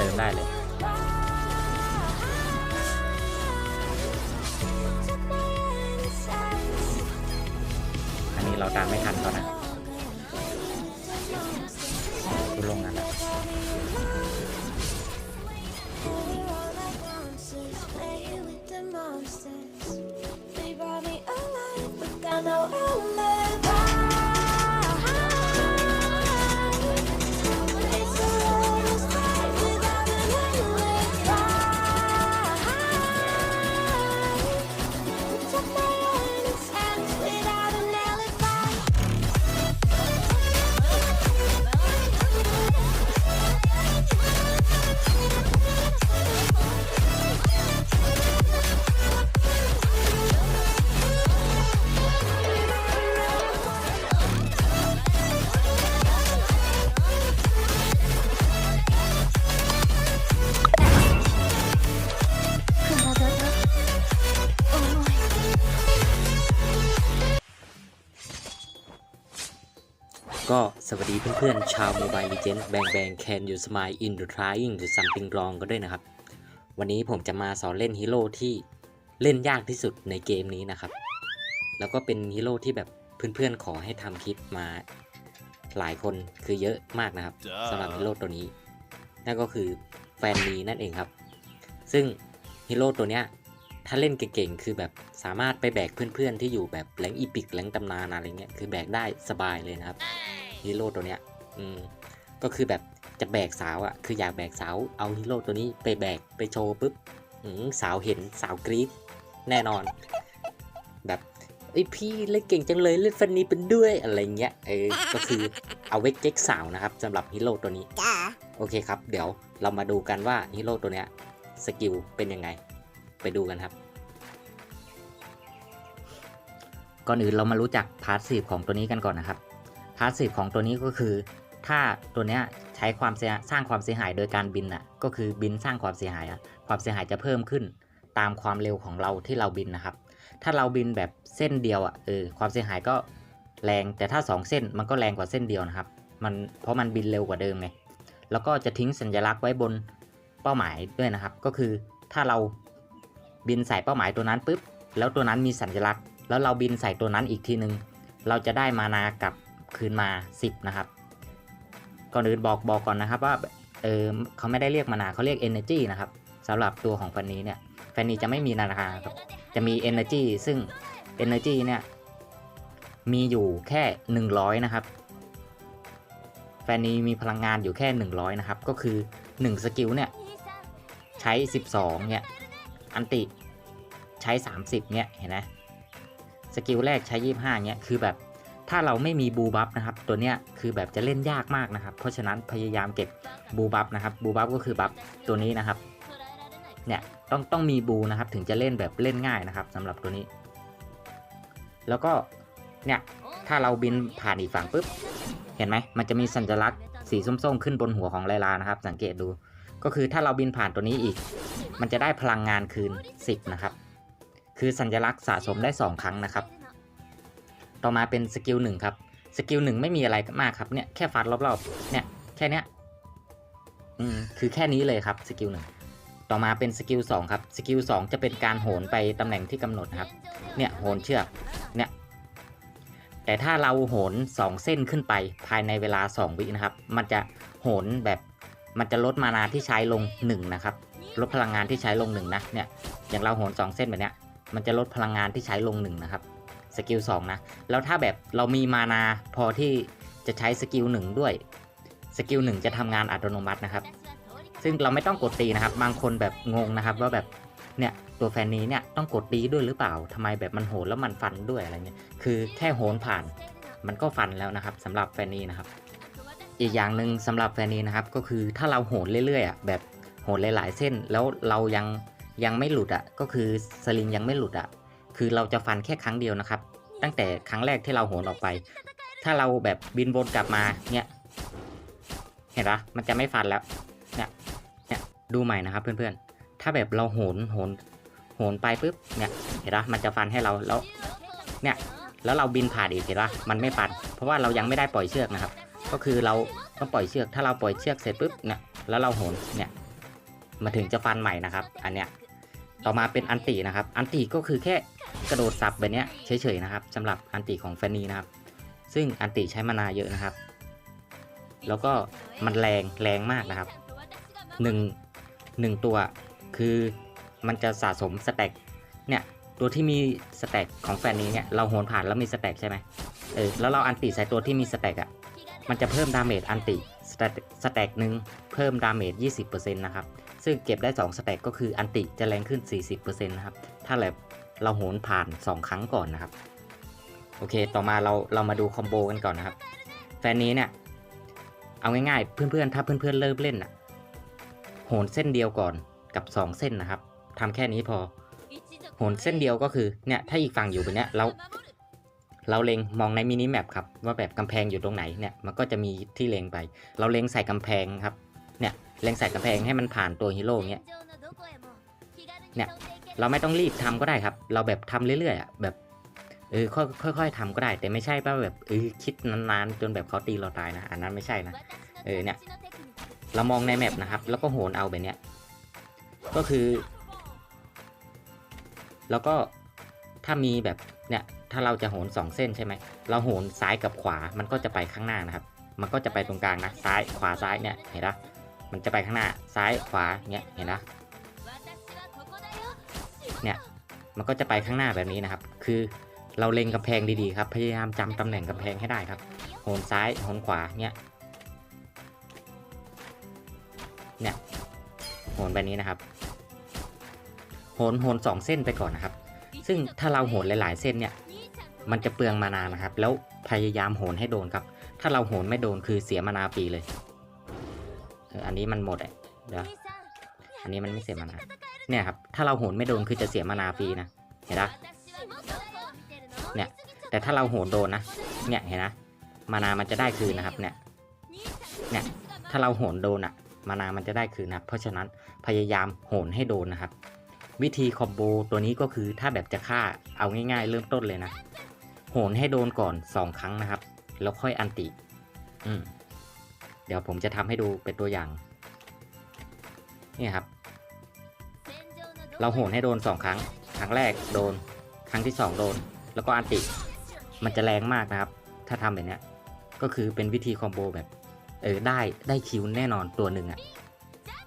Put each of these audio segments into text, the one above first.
เติมได้เลย อันนี้เราตามไม่ทันเขานะคุณลงนั้นแหละ I know I'll สวัสดีเพื่อนๆ ชาว Mobile Legends แบงแบง Can You Smile in the Trying หรือ Something Wrong ก็ด้วยนะครับ วันนี้ผมจะมาสอนเล่นฮีโร่ที่เล่นยากที่สุดในเกมนี้นะครับ แล้วก็เป็นฮีโร่ที่แบบเพื่อนๆ ขอให้ทำคลิปมาหลายคนคือเยอะมากนะครับสำหรับฮีโร่ตัวนี้ นั่นก็คือแฟนนีนั่นเองครับ ซึ่งฮีโร่ตัวเนี้ยถ้าเล่นเก่งๆ คือแบบสามารถไปแบกเพื่อนๆ ที่อยู่แบบแหลงอีพิกแหลงตำนานอะไรเงี้ยคือแบกได้สบายเลยนะครับ ฮีโร่ตัวเนี้ย อืม ก็คือแบบจะแบกสาวอะคืออยากแบกสาว เอาฮีโร่ตัวนี้ไปแบกไปโชว์ปุ๊บอืมสาวเห็นสาวกรี๊ดแน่นอน แบบไอยพี่เล่นเก่งจังเลยเล่นฟันนี้เป็นด้วยอะไรเงี้ย เออ ก็คือเอาไว้เก๊กสาวนะครับสำหรับฮีโร่ตัวนี้ โอเคครับ เดี๋ยวเรามาดูกันว่าฮีโร่ตัวเนี้ยสกิลเป็นยังไง ไปดูกันครับ ก่อนอื่นเรามารู้จักพาสซีฟของตัวนี้กันก่อนนะครับ พาสซีฟของตัวนี้ก็คือ ถ้าตัวเนี้ยใช้ความเสียสร้างความเสียหายโดยการบินอะก็คือบินสร้างความเสียหายอะความเสียหายจะเพิ่มขึ้น ตามความเร็วของเราที่เราบินนะครับ ถ้าเราบินแบบเส้นเดียวอะเออความเสียหายก็แรงแต่ถ้า 2 เส้นมันก็แรงกว่าเส้นเดียวนะครับมันเพราะมันบินเร็วกว่าเดิมไงแล้วก็จะทิ้งสัญลักษณ์ไว้บนเป้าหมายด้วยนะครับ ก็คือถ้าเราบินใส่เป้าหมายตัวนั้นปุ๊บแล้วตัวนั้นมีสัญลักษณ์ แล้วเราบินใส่ตัวนั้นอีกทีนึง เราจะได้มานากับ คืนมา 10 นะครับ ก่อนอื่นบอกบอกก่อนนะครับว่าเออเขาไม่ได้เรียกมานาเขาเรียก energy นะครับสำหรับตัวของแฟนนี้เนี่ยแฟนนี้จะไม่มีนานาครับจะมี energy ซึ่ง energy เนี่ยมีอยู่แค่ 100 นะครับ แฟนนี้มีพลังงานอยู่แค่ 100 นะครับ ก็คือ 1 สกิลเนี่ยใช้ 12 เนี่ย อันติใช้ 30 เนี่ย เห็นไหมสกิลแรกใช้ 25 เนี่ย คือแบบ ถ้าเราไม่มีบูบัฟนะครับ ตัวเนี้ยคือแบบจะเล่นยากมากนะครับ เพราะฉะนั้นพยายามเก็บบูบัฟนะครับ บูบัฟก็คือบัฟตัวนี้นะครับ เนี่ยต้องต้องมีบูนะครับ ถึงจะเล่นแบบเล่นง่ายนะครับสำหรับตัวนี้ แล้วก็เนี่ยถ้าเราบินผ่านอีกฝั่งปุ๊บ เห็นไหมมันจะมีสัญลักษณ์สีส้มๆ ขึ้นบนหัวของไลลานะครับ สังเกตดู ก็คือถ้าเราบินผ่านตัวนี้อีก มันจะได้พลังงานคืน 10 นะครับ คือสัญลักษณ์สะสมได้ 2 ครั้งนะครับ ต่อมาเป็นสกิลหนึ่งครับ สกิลหนึ่งไม่มีอะไรมากครับ เนี่ยแค่ฟัดรอบๆ เนี่ยแค่เนี้ย อืมคือแค่นี้เลยครับสกิลหนึ่งต่อมาเป็นสกิลสองครับ สกิลสองจะเป็นการโหนไปตำแหน่งที่กำหนดครับ เนี่ยโหนเชือก เนี่ย แต่ถ้าเราโหน2เส้นขึ้นไปภายในเวลา2วินะครับ มันจะโหนแบบมันจะลดมานาที่ใช้ลง1นะครับ ลดพลังงานที่ใช้ลง1นะ เนี่ย อย่างเราโหน2เส้นแบบเนี้ย มันจะลดพลังงานที่ใช้ลง1นะครับ กิล2นะ แล้วถ้าแบบเรามีมานาพอที่จะใช้สกิล1ด้วย สกิล1จะทำงานอัตโนมัตินะครับ ซึ่งเราไม่ต้องกดตีนะครับ บางคนแบบงงนะครับว่าแบบเนี่ยตัวแฟนนี้เนี่ยต้องกดตีด้วยหรือเปล่าทำไมแบบมันโหนแล้วมันฟันด้วยอะไรเงี้ย คือแค่โหนผ่านมันก็ฟันแล้วนะครับสำหรับแฟนนี้นะครับ อีกอย่างหนึ่งสำหรับแฟนนี้นะครับก็คือถ้าเราโหนเรื่อยๆอะแบบโหนหลายๆเส้นแล้วเรายังยังไม่หลุดอะก็คือสลิงยังไม่หลุดอะคือเราจะฟันแค่ครั้งเดียวนะครับ ตั้งแต่ครั้งแรกที่เราโหนออกไป ถ้าเราแบบบินวนกลับมาเนี่ยเห็นปะมันจะไม่ฟันแล้วเนี่ยเนี่ยดูใหม่นะครับเพื่อนๆ ถ้าแบบเราโหนโหนโหนไปปุ๊บเนี่ยเห็นปะมันจะฟันให้เราแล้วเนี่ยแล้วเราบินผ่านอีกเห็นปะมันไม่ฟัน เพราะว่าเรายังไม่ได้ปล่อยเชือกนะครับ ก็คือเราต้องปล่อยเชือก ถ้าเราปล่อยเชือกเสร็จปุ๊บเนี่ยแล้วเราโหนเนี่ยมาถึงจะฟันใหม่นะครับ อันเนี้ย ต่อมาเป็นอันตินะครับ อันติก็คือแค่กระโดดสับแบบนี้เฉยๆนะครับสำหรับอันติของแฟนนีนะครับ ซึ่งอันติใช้มานาเยอะนะครับ แล้วก็มันแรงแรงมากนะครับหนึ่งหนึ่งตัวคือมันจะสะสมสแต็กเนี่ยตัวที่มีสแต็กของแฟนนี้เนี่ยเราโหนผ่านแล้วมีสแต็กใช่ไหมเออแล้วเราอันติใส่ตัวที่มีสแต็กอะมันจะเพิ่มดาเมจอันติสแต็กสแต็กหนึ่งเพิ่มดาเมจ20%นะครับ ซึ่งเก็บได้2สแต็กก็คืออันติจะแรงขึ้น 40%นะครับ ถ้าแบบเราโหนผ่าน 2 ครั้งก่อนนะครับ โอเค ต่อมาเราเรามาดูคอมโบกันก่อนนะครับ แฟนนี้เนี่ย เอาง่ายๆ เพื่อนๆ ถ้าเพื่อนๆ เริ่มเล่นอะโหนเส้นเดียวก่อนกับ 2 เส้นนะครับทำแค่นี้พอ โหนเส้นเดียวก็คือ เนี่ย ถ้าอีกฝั่งอยู่แบบเนี้ยเรา เราเล็งมองในมินิแมปครับ ว่าแบบกำแพงอยู่ตรงไหน เนี่ย มันก็จะมีที่เล็งไป เราเล็งใส่กำแพงครับ เนี่ย เล็งใส่กำแพงให้มันผ่านตัวฮีโร่เงี้ยเนี่ยเราไม่ต้องรีบทำก็ได้ครับ เราแบบทำเรื่อยๆอะแบบเออค่อยค่อยๆทำก็ได้ แต่ไม่ใช่ว่าแบบเออคิดนานๆ จนแบบเขาตีเราตายนะ อันนั้นไม่ใช่นะเออเนี่ยเรามองในแมปนะครับ แล้วก็โหนเอาแบบเนี้ยก็คือ แล้วก็ถ้ามีแบบเนี่ยถ้าเราจะโหนสองเส้นใช่ไหมเราโหนซ้ายกับขวามันก็จะไปข้างหน้านะครับ มันก็จะไปตรงกลางนะซ้ายขวาซ้ายเนี่ยเห็นปะ มันจะไปข้างหน้าซ้ายขวาเนี่ยเห็นปะเนี่ยมันก็จะไปข้างหน้าแบบนี้นะครับ คือเราเล็งกำแพงดีๆครับ พยายามจำตำแหน่งกำแพงให้ได้ครับโหนซ้ายโหนขวาเนี่ยเนี่ยโหนแบบนี้นะครับโหนโหนสองเส้นไปก่อนนะครับ ซึ่งถ้าเราโหนหลาย ๆ เส้นเนี่ยมันจะเปลืองมานานะครับ แล้วพยายามโหนให้โดนครับ ถ้าเราโหนไม่โดนคือเสียมานาฟรีเลย อันนี้มันหมดอะเดี๋ยวอันนี้มันไม่เสียมานาเนี่ยครับ ถ้าเราโหนไม่โดนคือจะเสียมานาฟรีนะ เห็นปะเนี่ย แต่ถ้าเราโหนโดนนะ เนี่ยเห็นนะ มานามันจะได้คืนนะครับ เนี่ย เนี่ย ถ้าเราโหนโดนอะมานามันจะได้คืนนะเพราะฉะนั้นพยายามโหนให้โดนนะครับ วิธีคอมโบตัวนี้ก็คือถ้าแบบจะฆ่าเอาง่าย ๆ เริ่มต้นเลยนะ โหนให้โดนก่อน 2 ครั้งนะครับ แล้วค่อยอันติ อืม เดี๋ยวผมจะทำให้ดูเป็นตัวอย่าง นี่ครับ เราโหนให้โดน2ครั้ง ครั้งแรกโดน ครั้งที่2โดน แล้วก็อันติ มันจะแรงมากนะครับ ถ้าทำแบบเนี้ยก็คือเป็นวิธีคอมโบแบบ เออได้ได้คิวแน่นอนตัวหนึ่งอะ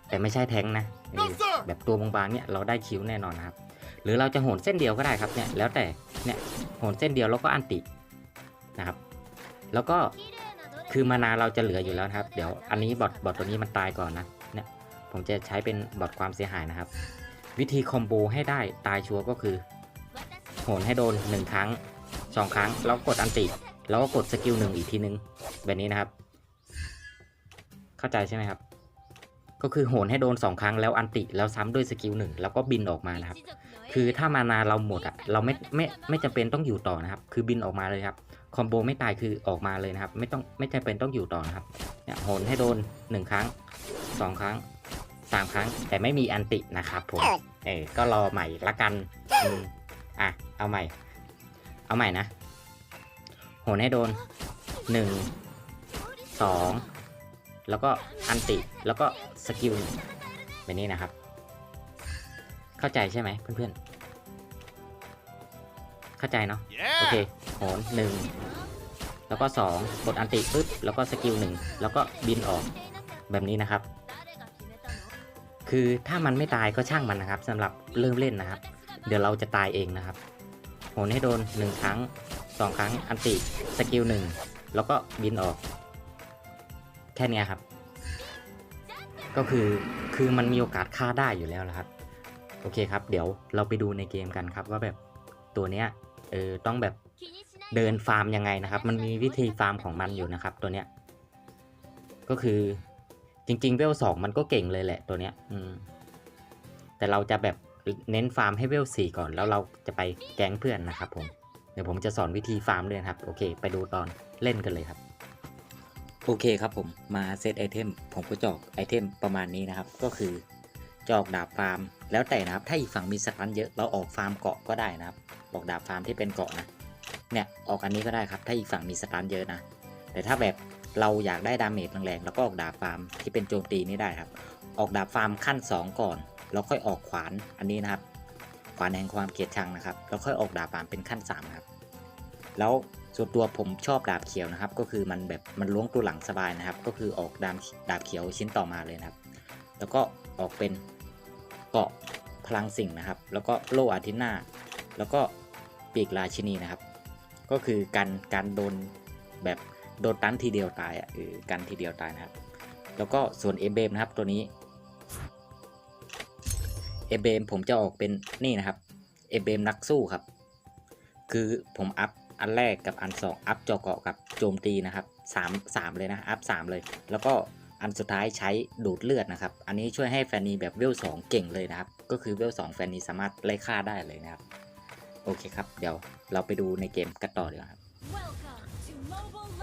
แต่ไม่ใช่แทงค์นะเออแบบตัวบางๆเนี่ยเราได้คิวแน่นอนนะครับ หรือเราจะโหนเส้นเดียวก็ได้ครับเนี่ยแล้วแต่เนี่ยโหนเส้นเดียวแล้วก็อันตินะครับ แล้วก็ คือมานาเราจะเหลืออยู่แล้วครับ เดี๋ยวอันนี้บอทบอทตัวนี้มันตายก่อนนะเนี่ยผมจะใช้เป็นบอทความเสียหายนะครับ วิธีคอมโบให้ได้ตายชัวร์ก็คือโหนให้โดนหนึ่งครั้งสองครั้ง แล้วกดอันติ แล้วก็กดสกิลหนึ่งอีกทีนึง แบบนี้นะครับ เข้าใจใช่ไหมครับ ก็คือโหนให้โดน 2 ครั้งแล้วอันติแล้วซ้ำด้วยสกิลหนึ่งแล้วก็บินออกมานะครับ คือถ้ามานาเราหมดอะเราไม่ไม่ไม่จำเป็นต้องอยู่ต่อนะครับ คือบินออกมาเลยครับ คอมโบไม่ตายคือออกมาเลยนะครับ ไม่ต้องไม่จำเป็นต้องอยู่ต่อนะครับเนี่ยโหนให้โดน 1 ครั้ง 2 ครั้ง 3 ครั้ง แต่ไม่มีอันตินะครับผมเออก็รอใหม่ละกันอืมอะเอาใหม่ เอาใหม่นะ โหนให้โดน 1 2 แล้วก็อันติแล้วก็สกิลแบบนี้นะครับ เข้าใจใช่ไหมเพื่อนๆ เข้าใจเนาะโอเคโหนหนึ่งแล้วก็สองกดอันติปุ๊บแล้วก็สกิลหนึ่งแล้วก็บินออกแบบนี้นะครับ คือถ้ามันไม่ตายก็ช่างมันนะครับสำหรับเริ่มเล่นนะครับ เดี๋ยวเราจะตายเองนะครับโหนให้โดนหนึ่งครั้งสองครั้งอันติสกิลหนึ่งแล้วก็บินออก แค่เนี้ยครับ ก็คือคือมันมีโอกาสฆ่าได้อยู่แล้วละครับ โอเคครับ เดี๋ยวเราไปดูในเกมกันครับว่าแบบตัวเนี้ย เออต้องแบบเดินฟาร์มยังไงนะครับ มันมีวิธีฟาร์มของมันอยู่นะครับ ตัวเนี้ย ก็คือจริงๆเวลสองมันก็เก่งเลยแหละตัวเนี้ย อืม แต่เราจะแบบเน้นฟาร์มให้เวลสี่ก่อน แล้วเราจะไปแก๊งเพื่อนนะครับ ผม เดี๋ยวผมจะสอนวิธีฟาร์มด้วยครับ โอเค ไปดูตอนเล่นกันเลยครับ โอเคครับผม มาเซตไอเทม ผมก็จอกไอเทมประมาณนี้นะครับ ก็คือจอกดาบฟาร์ม แล้วแต่นะครับ ถ้าอีกฝั่งมีสตันเยอะ เราออกฟาร์มเกาะก็ได้นะครับ ออกดาบฟาร์มที่เป็นเกาะนะ เนี่ย ออกอันนี้ก็ได้ครับ ถ้าอีกฝั่งมีสตันเยอะนะ แต่ถ้าแบบเราอยากได้ดาเมจแรงๆ แล้วก็ออกดาบฟาร์มที่เป็นโจมตีนี่ได้ครับ ออกดาบฟาร์มขั้น 2 ก่อน แล้วค่อยออกขวานอันนี้นะครับ ขวานแห่งความเกลียดชังนะครับ แล้วค่อยออกดาบฟาร์มเป็นขั้น3ครับ แล้วส่วนตัวผมชอบดาบเขียวนะครับ ก็คือมันแบบมันล้วงตัวหลังสบายนะครับ ก็คือออกดาบดาบเขียวชิ้นต่อมาเลยนะครับ แล้วก็ออกเป็น เกาะพลังสิ่งนะครับ แล้วก็โลอาทิตย์หน้าแล้วก็ปีกราชินีนะครับ ก็คือการการโดนแบบโดนตันทีเดียวตายอะเออกันทีเดียวตายนะครับ แล้วก็ส่วนเอเบมนะครับตัวนี้เอเบมผมจะออกเป็นนี่นะครับเอเบมนักสู้ครับ คือผมอัพอันแรกกับอันสองอัพจอเกาะกับโจมตีนะครับสามสามเลยนะอัพสามเลย แล้วก็ อันสุดท้ายใช้ดูดเลือดนะครับ อันนี้ช่วยให้แฟนนีแบบเวลสองเก่งเลยนะครับ ก็คือเวลสองแฟนนีสามารถไล่ฆ่าได้เลยนะครับ โอเคครับ เดี๋ยวเราไปดูในเกมกันต่อดีกว่าครับ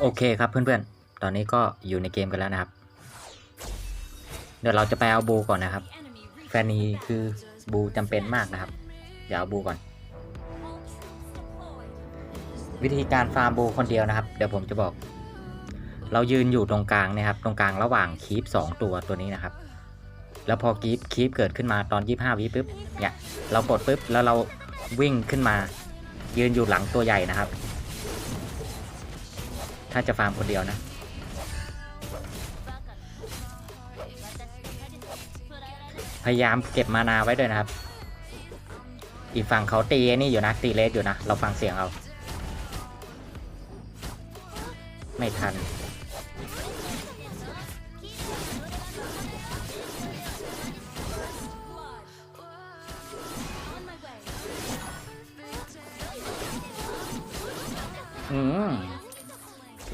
โอเคครับเพื่อนๆ ตอนนี้ก็อยู่ในเกมกันแล้วนะครับ เดี๋ยวเราจะไปเอาบูก่อนนะครับ แฟนนีคือบูจำเป็นมากนะครับเดี๋ยวเอาบูก่อน วิธีการฟาร์มบูคนเดียวนะครับ เดี๋ยวผมจะบอก เรายืนอยู่ตรงกลางนะครับ ตรงกลางระหว่างคีปสองตัวตัวนี้นะครับ แล้วพอคีปคีปเกิดขึ้นมาตอน 25วิปุ๊บเนี่ยเรากดปุ๊บแล้วเราวิ่งขึ้นมา ยืนอยู่หลังตัวใหญ่นะครับ ถ้าจะฟาร์มคนเดียวนะพยายามเก็บมานาไว้ด้วยนะครับ อีกฝั่งเขาตีนี่อยู่นะ ตีเลสอยู่นะ เราฟังเสียงเอา ไม่ทัน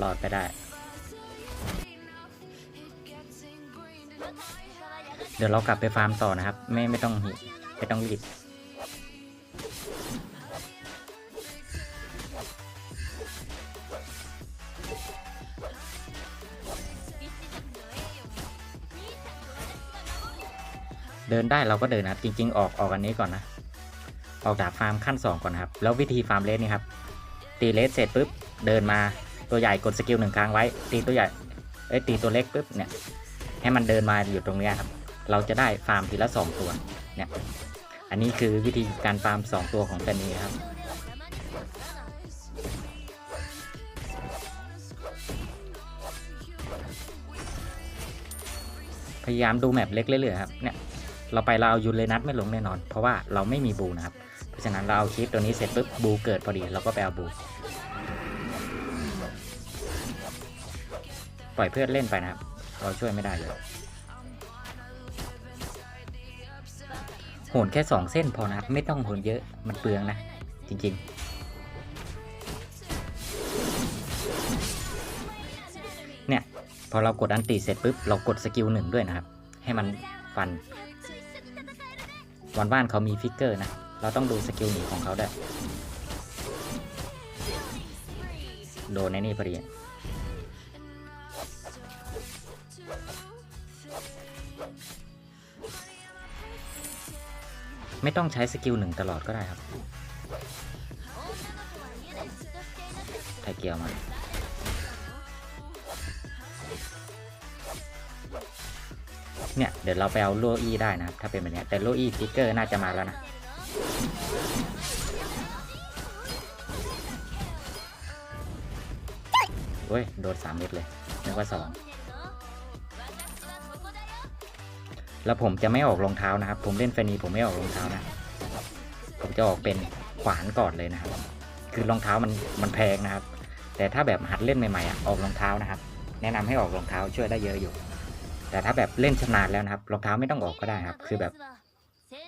อดไปได้ เดี๋ยวเรากลับไปฟาร์มต่อนะครับ ไม่ไม่ต้องหิไม่ต้องรีบเดินได้เราก็เดินนะครับ จริง ๆ ออกออกอันนี้ก่อนนะ ออกจากฟาร์มขั้น 2 ก่อนนะครับ แล้ววิธีฟาร์มเลสนี่ครับ ตีเลสเสร็จปุ๊บ เดินมา ตัวใหญ่กดสกิลหนึ่งครั้งไว้ ตีตัวใหญ่เอ้ยตีตัวเล็กปุ๊บเนี่ยให้มันเดินมาอยู่ตรงนี้ครับ เราจะได้ฟาร์มทีละสองตัวเนี่ยอันนี้คือวิธีการฟาร์มสองตัวของแฟนนี้ครับพยายามดูแมปเล็กเรื่อยๆครับเนี่ยเราไปเราเอายูเรนัสไม่ลงแน่นอน เพราะว่าเราไม่มีบูนะครับ เพราะฉะนั้นเราเอาคลิปตัวนี้เสร็จปุ๊บบูเกิดพอดีเราก็ไปเอาบู ปล่อยเพื่อนเล่นไปนะครับ เราช่วยไม่ได้เลยโหนแค่สองเส้นพอนะครับ ไม่ต้องโหนเยอะมันเปลืองนะ จริงๆเนี่ย พอเรากดอันตีเสร็จปุ๊บ เรากดสกิลหนึ่งด้วยนะครับ ให้มันฟัน วันบ้านเขามีฟิกเกอร์นะ เราต้องดูสกิลหนีของเขาด้วย โดนในนี่พอดี ไม่ต้องใช้สกิลหนึ่งตลอดก็ได้ครับไทเกียวมาเนี่ย เดี๋ยวเราไปเอาโลอี้ได้นะครับ ถ้าเป็นแบบนี้แต่โลอีฟิกเกอร์น่าจะมาแล้วนะเว้ย โดนสามเม็ดเลยนึกว่าสอง แล้วผมจะไม่ออกรองเท้านะครับ ผมเล่นแฟนีผมไม่ออกรองเท้านะ ผมจะออกเป็นขวานก่อนเลยนะครับ คือรองเท้ามันมันแพงนะครับ แต่ถ้าแบบหัดเล่นใหม่ๆอะออกรองเท้านะครับ แนะนำให้ออกรองเท้าช่วยได้เยอะอยู่ แต่ถ้าแบบเล่นชนาญแล้วนะครับรองเท้าไม่ต้องออกก็ได้ครับ คือแบบ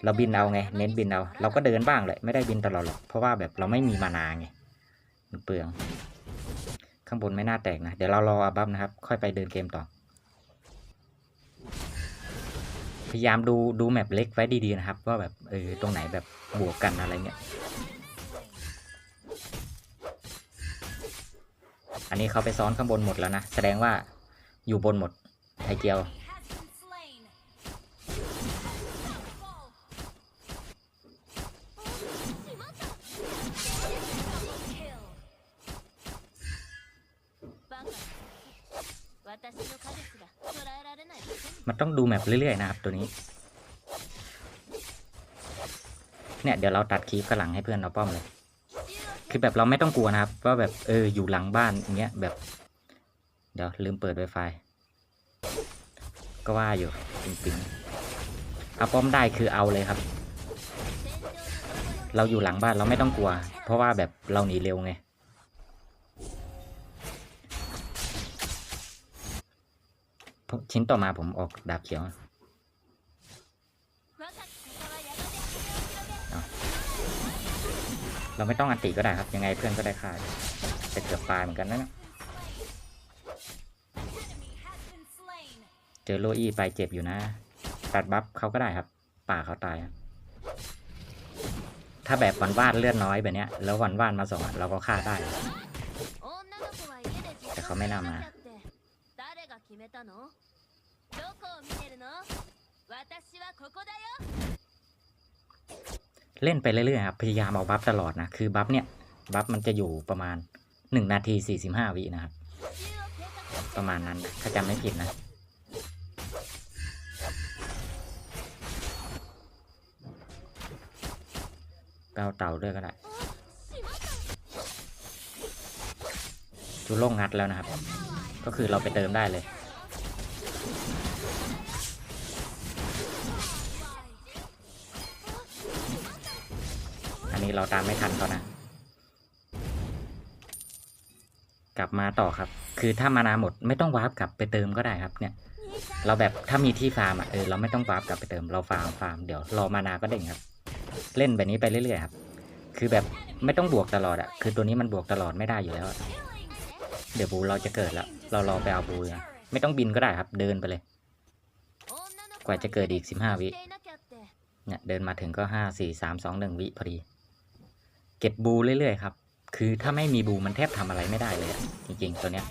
เราบินเอาไง เน้นบินเอาเราก็เดินบ้างเลยไม่ได้บินตลอดหรอกเพราะว่าแบบเราไม่มีมานาไงมันเปลือง ข้างบนไม่น่าแตกนะ เดี๋ยวเรารออัลบั้มนะครับ ค่อยไปเดินเกมต่อ พยายามดูดูแมปเล็กไว้ดีๆนะครับ ว่าแบบเออตรงไหนแบบบวกกันอะไรเงี้ย อันนี้เขาไปซ้อนข้างบนหมดแล้วนะ แสดงว่าอยู่บนหมดไทเกียว 私の果実が捉えられない มันต้องดูแมปเรื่อยๆนะครับตัวนี้ เนี่ยเดี๋ยวเราตัดคลิปข้างหลังให้เพื่อนเราป้อมเลย คือแบบเราไม่ต้องกลัวนะครับ ว่าแบบเอออยู่หลังบ้านอย่างเงี้ยแบบ เดี๋ยวลืมเปิด Wi-Fi ก็ว่าอยู่ปิงๆเอาป้อมได้คือเอาเลยครับ เราอยู่หลังบ้านเราไม่ต้องกลัว เพราะว่าแบบเราหนีเร็วไง ชิ้นต่อมาผมออกดาบเขียวเราไม่ต้องอันติก็ได้ครับ ยังไงเพื่อนก็ได้ค่าแต่เกือบตายเหมือนกันนะเจอโลอี้ไปเจ็บอยู่นะ ตัดบัฟเขาก็ได้ครับ ป่าเขาตายถ้าแบบวันวาดเลือดน้อยแบบเนี้ย แล้ววันวาดมาสองเราก็ฆ่าได้ แต่เขาไม่นำมา เล่นไปเรื่อยๆครับ พยายามเอาบัฟตลอดนะ คือบัฟเนี่ย บัฟมันจะอยู่ประมาณหนึ่งนาทีสี่สิบห้าวินะครับ ประมาณนั้นถ้าจำไม่ผิดนะเปเอาเต่าด้วยก็ได้จูโล่งงัดแล้วนะครับ ก็คือเราไปเติมได้เลย นี้เราตามไม่ทันเขานะ กลับมาต่อครับ คือถ้ามานาหมดไม่ต้องวาร์ปกลับไปเติมก็ได้ครับ เนี่ย เราแบบถ้ามีที่ฟาร์มอะเออเราไม่ต้องวาร์ปกลับไปเติมเราฟาร์มฟาร์มเดี๋ยวรอมานาก็เด้งครับ เล่นแบบนี้ไปเรื่อยๆครับ คือแบบไม่ต้องบวกตลอดอะคือตัวนี้มันบวกตลอดไม่ได้อยู่แล้วเดี๋ยวบูเราจะเกิดแล้วเรารอไปเอาบูนะไม่ต้องบินก็ได้ครับ เดินไปเลย กว่าจะเกิดอีก15วิเนี่ยเดินมาถึงก็ห้าสี่สามสองหนึ่งวิพอดี เก็บบูเรื่อยๆครับ คือถ้าไม่มีบูมันแทบทำอะไรไม่ได้เลยจริงๆตัวเนี้ย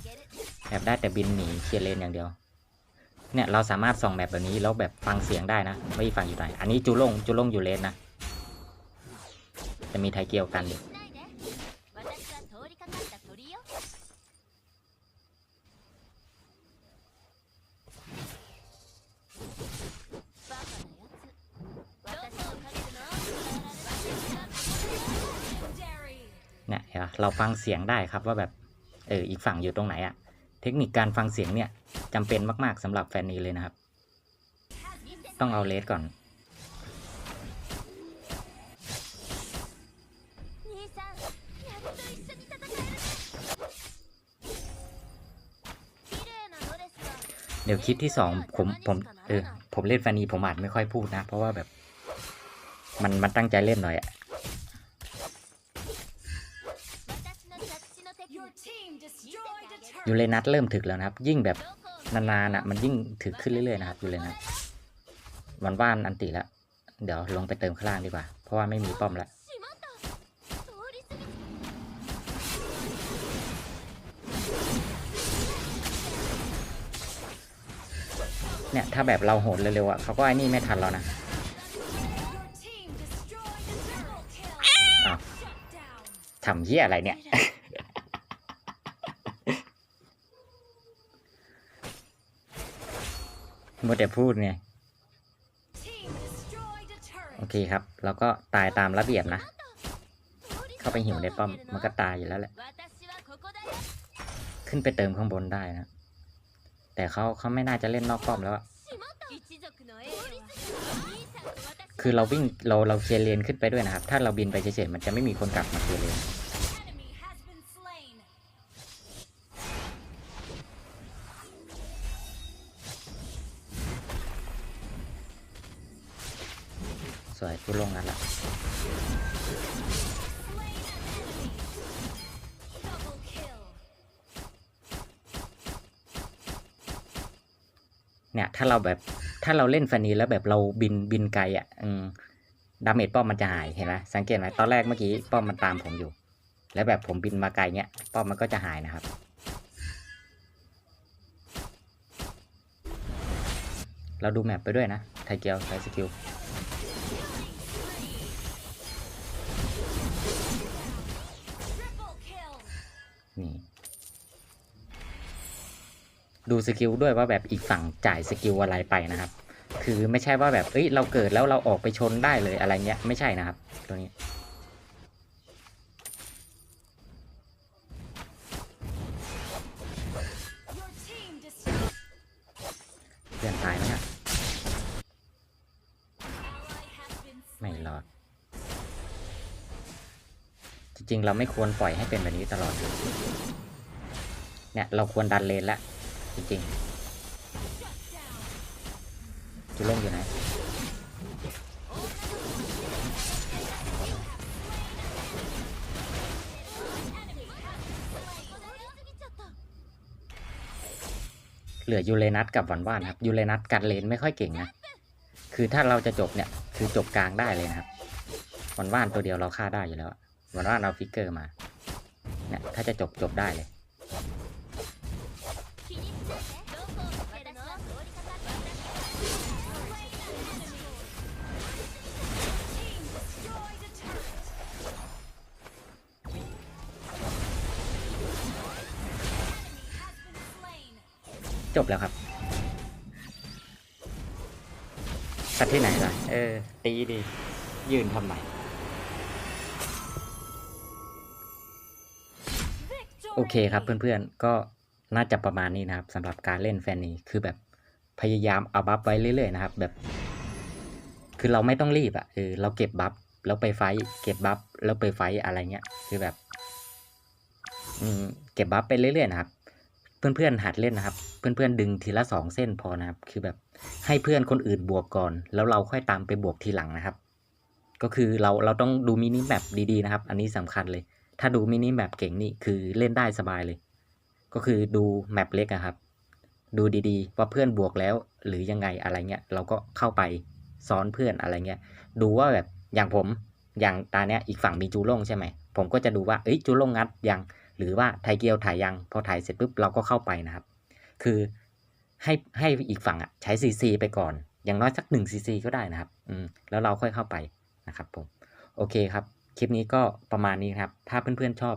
แบบได้แต่บินหนีเคลียร์เลนอย่างเดียว เนี่ยเราสามารถส่องแบบแบบนี้แล้วแบบฟังเสียงได้นะว่าอีกฝั่งอยู่ไหน อันนี้จูลงจูลงอยู่เลนนะ จะมีไทเกียวกันอยู่ เนี่ยเราฟังเสียงได้ครับว่าแบบเอออีกฝั่งอยู่ตรงไหนอะเทคนิคการฟังเสียงเนี่ยจำเป็นมาก ๆสำหรับแฟนนี้เลยนะครับ ต้องเอาเลสก่อน เดี๋ยวคลิปที่สองผมผมเออผมเล่นแฟนนีผมอาจไม่ค่อยพูดนะ เพราะว่าแบบ มันมันตั้งใจเล่นหน่อยอะ ยูเรนัสเริ่มถึกแล้วนะครับ ยิ่งแบบนานๆอะ มันยิ่งถึกขึ้นเรื่อยๆนะครับยูเรนัสวันว่านอันติแล้วเดี๋ยวลงไปเติมข้างล่างดีกว่า เพราะว่าไม่มีป้อมแล้วเนี่ย ถ้าแบบเราโหดเร็วๆอะเขาก็ไอ้นี่ไม่ทันเรานะทำเหี้ยอะไรเนี่ย มัวแต่พูดไงโอเคครับแล้วก็ตายตามระเบียบนะ เข้าไปหิวในป้อม มันก็ตายอยู่แล้วแหละ ขึ้นไปเติมข้างบนได้นะ แต่เขาเขาไม่น่าจะเล่นนอกป้อมแล้วอะคือเราวิ่งเราเราเคลียร์เลนขึ้นไปด้วยนะครับ ถ้าเราบินไปเฉยๆมันจะไม่มีคนกลับมาเคลียร์เลน สวยผู้ลงนัดละเนี่ยถ้าเราแบบถ้าเราเล่นฟันนี้แล้วแบบเราบินบินไกลอะอืมดาเมจป้อมมันจะหายเห็นไหมสังเกตไหมตอนแรกเมื่อกี้ป้อมมันตามผมอยู่ แล้วแบบผมบินมาไกลเนี้ยป้อมมันก็จะหายนะครับ เราดูแมปไปด้วยนะไทเกียวใช้สกิล นี่ ดูสกิลด้วยว่าแบบอีกฝั่งจ่ายสกิลอะไรไปนะครับ คือไม่ใช่ว่าแบบเอ้ยเราเกิดแล้วเราออกไปชนได้เลยอะไรเงี้ย ไม่ใช่นะครับ ตัวนี้ จริงๆเราไม่ควรปล่อยให้เป็นแบบนี้ตลอด เนี่ยเราควรดันเลนแล้วจริงๆจุลงอยู่ไหนเหลือยูเรนัสกับหวันว่านครับยูเรนัสกันเลนไม่ค่อยเก่งนะคือถ้าเราจะจบเนี่ยคือจบกลางได้เลยนะครับหวันว่านตัวเดียวเราฆ่าได้อยู่แล้ว อะหวันว่าเอาฟิกเกอร์มาเนี่ยถ้าจะจบจบได้เลยจบแล้วครับสัตว์ที่ไหนล่ะ เออ ตีดี ยืนทำไม โอเคครับเพื่อนๆ ก็น่าจะประมาณนี้นะครับสำหรับการเล่นแฟนนี้คือแบบพยายามเอาบัฟไว้เรื่อยๆนะครับ แบบ คือเราไม่ต้องรีบอะ่ะเออเราเก็บบัฟแล้วไปไฟท์เก็บบัฟแล้วไปไฟท์อะไรเงี้ยคือแบบอืมเก็บบัฟไปเรื่อยๆนะครับ เพื่อนๆหัดเล่นนะครับ เพื่อนๆดึงทีละสองเส้นพอนะครับ คือแบบให้เพื่อนคนอื่นบวกก่อน แล้วเราค่อยตามไปบวกทีหลังนะครับ ก็คือเราเราต้องดูมินิแมปดีๆนะครับ อันนี้สำคัญเลย ถ้าดูมินิแมปเก่งนี่คือเล่นได้สบายเลย ก็คือดูแมปเล็กอะครับ ดูดีๆ ว่าเพื่อนบวกแล้ว หรือยังไงอะไรเงี้ยเราก็เข้าไปซ้อนเพื่อนอะไรเงี้ยดูว่าแบบอย่างผมอย่างตาเนี้ยอีกฝั่งมีจูโล่งใช่ไหมผมก็จะดูว่าเอ้ยจูโล่งงัดยัง หรือว่าไทยเกียวถ่ายยัง พอถ่ายเสร็จปุ๊บเราก็เข้าไปนะครับ คือให้ให้อีกฝั่งอะใช้ซีซีไปก่อน อย่างน้อยสักหนึ่งซีซีก็ได้นะครับ อืมแล้วเราค่อยเข้าไปนะครับผม โอเคครับ คลิปนี้ก็ประมาณนี้ครับ ถ้าเพื่อนๆชอบ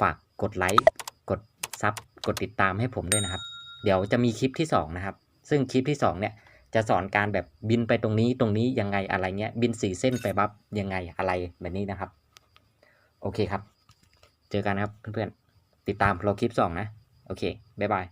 ฝากกดไลค์ กดซับ กดติดตามให้ผมด้วยนะครับ เดี๋ยวจะมีคลิปที่สองนะครับ ซึ่งคลิปที่สองเนี่ย จะสอนการแบบบินไปตรงนี้ตรงนี้ยังไงอะไรเงี้ย บินสี่เส้นไปบัฟยังไงอะไรแบบนี้นะครับ โอเคครับ เจอกันครับเพื่อนๆ ติดตามรอคลิปสองนะ โอเค บ๊ายบาย